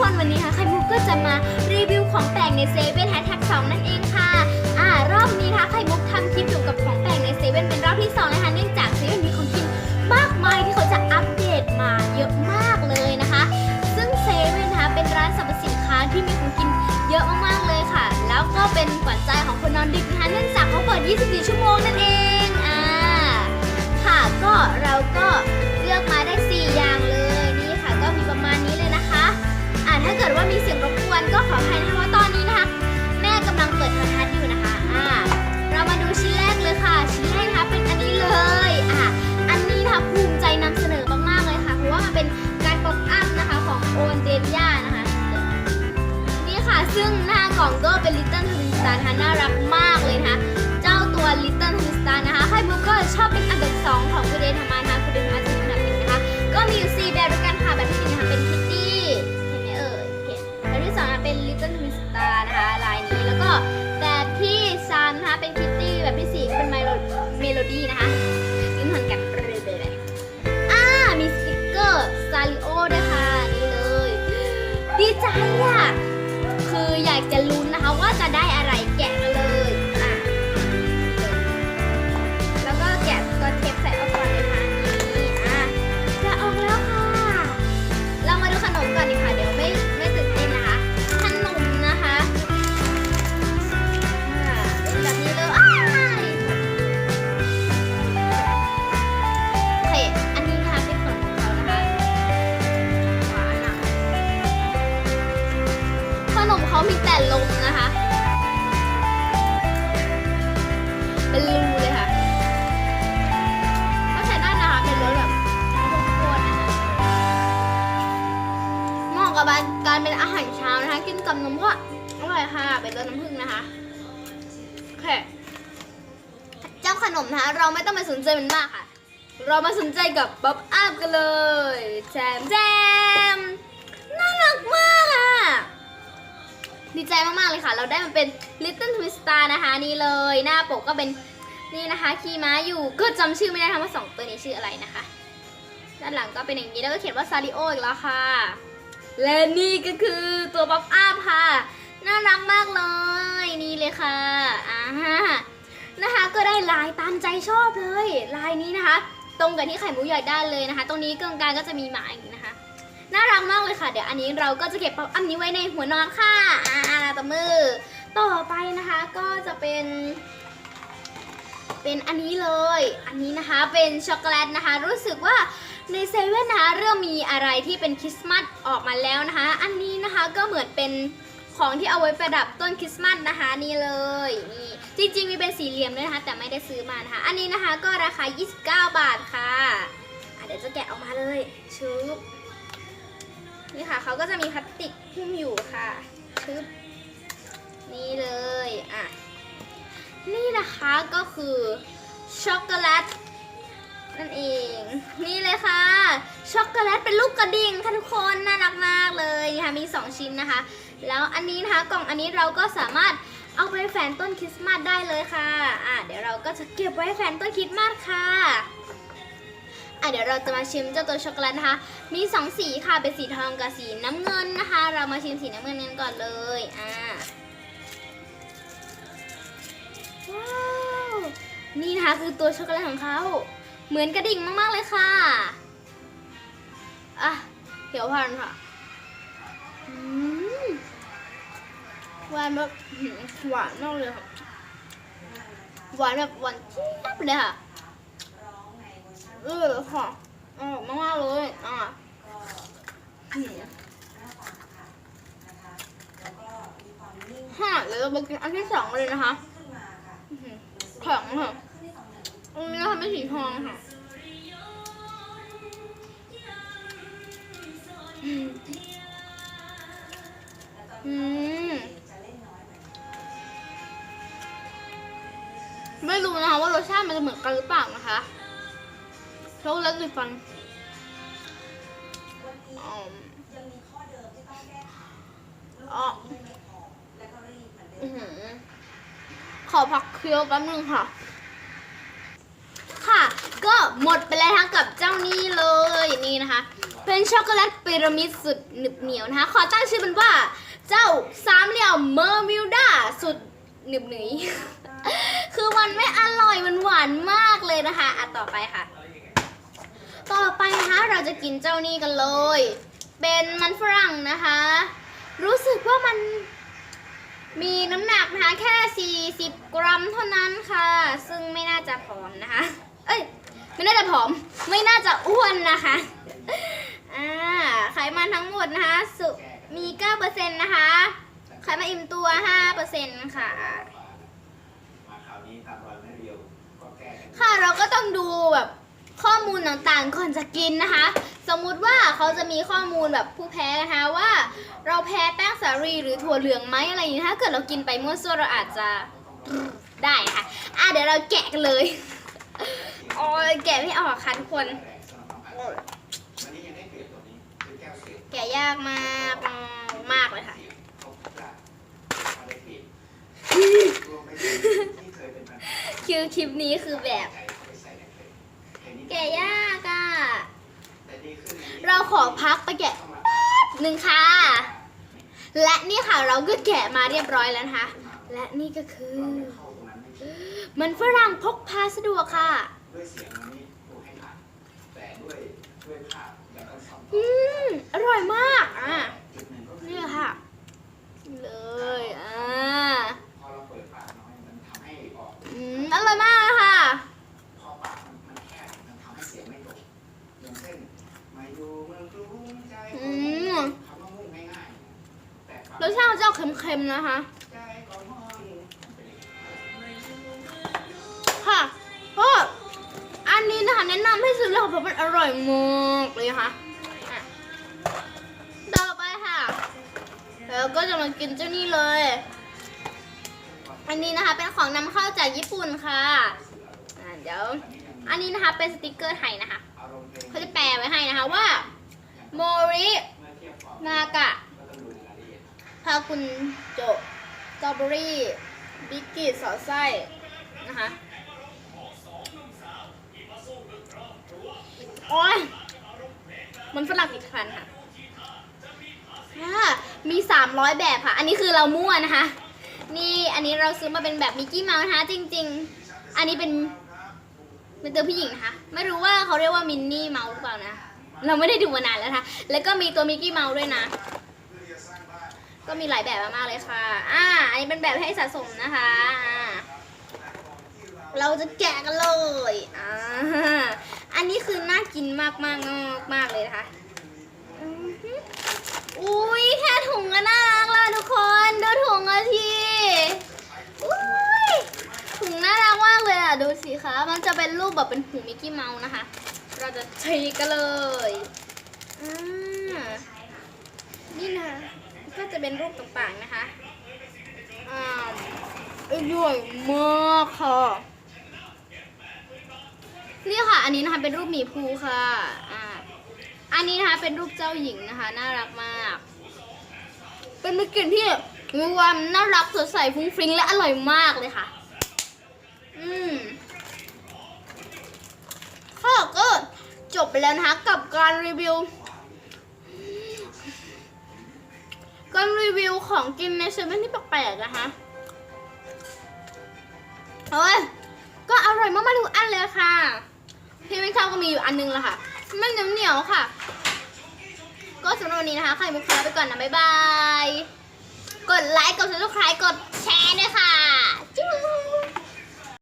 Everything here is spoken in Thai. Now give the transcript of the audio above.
คนวันนี้ค่ะไข่มุกก็จะมารีวิวของแปลกในเซเว่นแฮชแท็กสองนั่นเองค่ะ อ่ารอบนี้นะคะไข่มุกทำคลิปเกี่ยวกับของแปลกในเซเว่นเป็นรอบที่สองนะคะเนื่องจากเซเว่นมีของกินมากมายที่เขาจะอัปเดตมาเยอะมากเลยนะคะ ซึ่งเซเว่นนะคะเป็นร้านสรรพสินค้าที่มีของกินเยอะมากๆเลยค่ะ แล้วก็เป็นขวัญใจของคนนอนดึกนะคะเนื่องจากเขาเปิด 24 ชั่วโมงนั่นเอง อ่า ค่ะก็เราก็เลือกมาได้ 4 อย่าง ถ้าเกิดว่ามีเสียงรบกวนก็ขออภัยนะคะว่าตอนนี้นะคะ แม่กำลังเปิดโทรทัศน์อยู่นะคะอ่าเรามาดูชิ้นแรกเลยค่ะ ชิ้นแรกนะคะเป็นอันนี้เลยอะอันนี้นะคะภูมิใจนำเสนอมากๆเลยค่ะเพราะว่ามันเป็นการป๊อปอัพนะคะของโอนเดนย่านะคะ นี่ค่ะซึ่งหน้ากล่องก็เป็น Little Twin Star นะคะน่ารักมากเลยนะคะ เจ้าตัว Little Twin Star นะคะไข่มุกก็ชอบเป็ เป็น Little Twin Star นะคะลายนี้แล้วก็ ลมนะคะ เป็นรูเลยค่ะก็ใช้ได้นะคะเป็นรสแบบโคตรๆนะคะเหมาะกับการเป็นอาหารเช้านะคะ กินกับนมก็อร่อยค่ะ เป็นรสน้ำผึ้งนะคะโอเคเจ้าขนมนะคะ เราไม่ต้องไปสนใจมันมากค่ะ เรามาสนใจกับบ๊อบอัพกันเลยแจมแจม มากๆเลยค่ะ เราได้มาเป็น Little Twister นะคะนี่เลยหน้าปกก็เป็นนี่นะคะขี่ม้าอยู่ก็จำชื่อไม่ได้นะคะว่าสองตัวนี้ชื่ออะไรนะคะ ด้านหลังก็เป็นอย่างนี้แล้วก็เขียนว่าซาริโออีกแล้วค่ะ และนี่ก็คือตัวป๊อปอัพค่ะ น่ารักมากเลยนี่เลยค่ะอ่าฮะนะคะก็ได้ลายตามใจชอบเลย ลายนี้นะคะ ตรงกับที่ไข่มุกอยากได้เลยนะคะ ตรงนี้กลางก็จะมีหมาอย่างนี้นะคะ น่ารักมากเลยค่ะ เดี๋ยวอันนี้เราก็จะเก็บป๊อปอัพนี้ไว้ในหัวนอนค่ะอ่าตบมือ ต่อไปนะคะก็จะเป็น เป็นอันนี้เลย อันนี้นะคะเป็นช็อกโกแลตนะคะ รู้สึกว่าในเซเว่นนะคะเริ่มมีอะไรที่เป็นคริสต์มาสออกมาแล้วนะคะ อันนี้นะคะก็เหมือนเป็นของที่เอาไว้ประดับต้นคริสต์มาสนะคะนี่เลยนี่จริงๆมีเป็นสี่เหลี่ยมด้วยนะคะ แต่ไม่ได้ซื้อมานะคะ อันนี้นะคะก็ราคา 29 บาทค่ะะเดี๋ยวจะแกะออกมาเลยชุบ นี่ค่ะเขาก็จะมีพลาสติกหุ้มอยู่ค่ะชึบนี่เลยอะนี่นะคะก็คือช็อกโกแลตนั่นเอง นี่เลยค่ะ ช็อกโกแลตเป็นลูกกระดิ่งค่ะทุกคนน่ารักมากเลยนี่ค่ะมี 2 ชิ้นนะคะ แล้วอันนี้นะคะกล่องอันนี้เราก็สามารถเอาไปแฝนต้นคริสต์มาสได้เลยค่ะอะเดี๋ยวเราก็จะเก็บไว้แฝนต้นคริสต์มาสค่ะ อะเดี๋ยวเราจะมาชิมเจ้าตัวช็อกโกแลตนะคะ มีสองสีค่ะ เป็นสีทองกับสีน้ำเงินนะคะ เรามาชิมสีน้ำเงินกันก่อนเลย อ่า ว้าว นี่นะคะคือตัวช็อกโกแลตของเขา เหมือนกระดิ่งมากๆเลยค่ะ อะ เดี๋ยวพันค่ะอืมหวานแบบอื้อหือหวานมากเลยค่ะ หวานแบบหวานเจี๊ยบเลยค่ะ เออค่ะอร่อยมากๆเลยอะอืมค่ะเดี๋ยวเราไปกินอันที่สองเลยนะคะอื้อหือแข็งค่ะอันนี้ทำเป็นสีทองค่ะอืมอืมไม่รู้นะคะว่ารสชาติมันจะเหมือนกันหรือเปล่านะคะ ช็อกโกแลตติดฟันอ๋ออ๋ออื้อหือขอพักเคี้ยวแป๊บนึงค่ะ ค่ะ ก็หมดไปแล้วทั้งกับเจ้านี่เลยนี่นะคะ เป็นช็อกโกแลตพีระมิดสุดหนึบเหนียวนะคะ ขอตั้งชื่อมันว่า เจ้าสามเหลี่ยมเมอร์มิวดาสุดหนึบหนีคือมันไม่อร่อยมันหวานมากเลยนะคะ อะต่อไปค่ะ ต่อไปนะคะเราจะกินเจ้านี่กันเลย เป็นมันฝรั่งนะคะ รู้สึกว่ามันมีน้ำหนักนะคะแค่ 40 กรัมเท่านั้นค่ะ ซึ่งไม่น่าจะผอมนะคะ เอ้ย ไม่น่าจะผอม ไม่น่าจะอ้วนนะคะอ่าไขมันทั้งหมดนะคะสุมี9%นะคะไขมันอิ่มตัว 5%ค่ะมาคราวนี้ามรอยแม่เดียวก็แก้ค่ะเราก็ต้องดูแบบ ข้อมูลต่างๆก่อนจะกินนะคะ สมมุติว่าเขาจะมีข้อมูลแบบผู้แพ้นะคะว่า เราแพ้แป้งสาลีหรือถั่วเหลืองไหมอะไรอย่างนี้ถ้าเกิดเรากินไปมั่วซั่วเราอาจจะได้นะคะอะเดี๋ยวเราแกะกันเลยโอ้ยแกะไม่ออกค่ะทุกคนวันนี้ยังได้เปรียบตัวนี้คือแกะยากมากมากเลยค่ะเขาจะมาได้เปรียบรวมไปถึงที่เคยเป็นปัญหาคือคลิปนี้คือแบบ ขอพักไปแกะหนึ่งค่ะ และนี่ค่ะเราก็แกะมาเรียบร้อยแล้วนะคะ และนี่ก็คือเข้าตรงนั้นไม่ใช่มันฝรั่งพกพาสะดวกค่ะอืม อร่อยมาก อะ นี่ค่ะ นำให้ซื้อเลยค่ะเพราะมันอร่อยมากเลยค่ะต่อไปค่ะ แล้วก็จะมากินเจ้านี่เลย อันนี้นะคะเป็นของนำเข้าจากญี่ปุ่นค่ะะเดี๋ยว อันนี้นะคะเป็นสติกเกอร์ไทยนะคะเขาจะแปลไว้ให้นะคะว่าโมรินากะก็ต้องดูในรายละเอียดพาคุณโจสตรอเบอรี่ บิกกี้สอดไส้นะคะ โอ้ยมันฝรั่งอีกคันค่ะอ่ามี 300 แบบค่ะ อันนี้คือเรามั่วนะคะ นี่อันนี้เราซื้อมาเป็นแบบมิกกี้เมาส์นะคะ จริง ๆ อันนี้เป็นเป็นตัวผู้หญิงนะคะ ไม่รู้ว่าเขาเรียกว่ามินนี่เมาส์หรือเปล่านะ เราไม่ได้ดูมานานแล้วนะคะ แล้วก็มีตัวมิกกี้เมาส์ด้วยนะ ก็มีหลายแบบมากเลยค่ะ อ่า อันนี้เป็นแบบให้สะสมนะคะ เราจะแกะกันเลย อ่า อันนี้คือน่ากินมากมากมากมากเลยนะคะอุ้ยแค่ถุงก็น่ารักแล้วทุกคนดูถุงอะทีอุ้ยถุงน่ารักมากเลยอะดูสิคะมันจะเป็นรูปแบบเป็นหูมิกกี้เมาส์นะคะ เราจะฉีกกันเลยอ่านี่นะก็จะเป็นรูปต่างๆนะคะอ่าอร่อยมากค่ะ นี่ค่ะ อันนี้นะคะเป็นรูปหมีภูค่ะอ่าอันนี้นะคะเป็นรูปเจ้าหญิงนะคะ น่ารักมาก เป็นมิกลิ่นที่มีความน่ารักสดใสฟุ้งฟริ้งและอร่อยมากเลยค่ะ อืมค่ะก็จบไปแล้วนะคะกับการรีวิวการรีวิวของกินในเซเว่นที่แปลกๆนะคะเฮ้ยก็อร่อยมากๆทุกอันเลยค่ะ พี่ไม่ชอบก็มีอยู่อันนึงละค่ะ มันเหนียวค่ะ ก็สำหรับวันนี้นะคะ ใครมุกคาไปก่อนนะ บ๊ายบาย กดไลค์ กดซับสไครต์กดแชร์ด้วยค่ะจุ๊บ